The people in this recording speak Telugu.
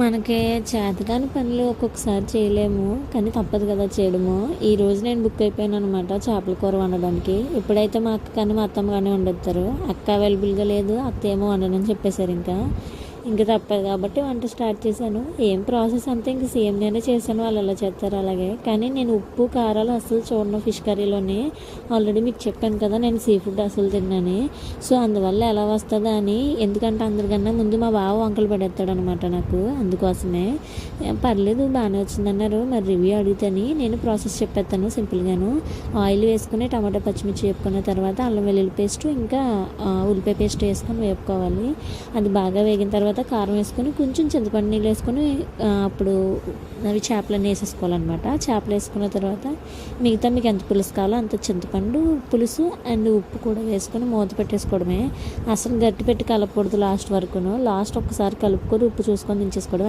మనకి చేతకాని పనులు ఒక్కొక్కసారి చేయలేము కానీ తప్పదు కదా చేయడము. ఈ రోజు నేను బుక్ అయిపోయాను అనమాట చేపల కూర వండడానికి. ఇప్పుడైతే మా అక్క కానీ మా అత్తమ్మ కానీ వండుతారు అక్క అవైలబుల్గా లేదు అత్త ఏమో వండనని చెప్పేశారు ఇంకా. ఇంకా తప్పదు కాబట్టి వంట స్టార్ట్ చేశాను. ఏం ప్రాసెస్ అంతా ఇంక సేమ్ నేనే చేశాను. వాళ్ళు ఎలా చేస్తారు అలాగే. కానీ నేను ఉప్పు కారాలు అసలు చూడను ఫిష్ కర్రీలోని. ఆల్రెడీ మీకు చెప్పాను కదా నేను సీ ఫుడ్ అసలు తిన్నాను. సో అందువల్ల ఎలా వస్తుందా అని ఎందుకంటే అందరికన్నా ముందు మా బావ వంకలు పడేస్తాడు అనమాట నాకు అందుకోసమే. పర్లేదు బాగానే వచ్చిందన్నారు. మరి రివ్యూ అడుగుతాని నేను ప్రాసెస్ చెప్పేస్తాను సింపుల్గాను. ఆయిల్ వేసుకుని టమాటా పచ్చిమిర్చి వేపుకున్న తర్వాత అల్లం వెల్లుల్లి పేస్ట్ ఇంకా ఉల్లిపాయ పేస్ట్ వేసుకొని వేపుకోవాలి. అది బాగా వేగిన తర్వాత కారం వేసుకొని కొంచెం చింతపండు నీళ్ళు వేసుకొని అప్పుడు అవి చేపలన్నీ వేసేసుకోవాలన్నమాట. చేపలు వేసుకున్న తర్వాత మిగతా మీకు ఎంత పులుసు కావాలో అంత చింతపండు పులుసు అండ్ ఉప్పు కూడా వేసుకొని మూత పెట్టేసుకోవడమే. అసలు గట్టి పెట్టి కలపకూడదు లాస్ట్ వరకును. లాస్ట్ ఒక్కసారి కలుపుకొని ఉప్పు చూసుకొని దించేసుకోవడం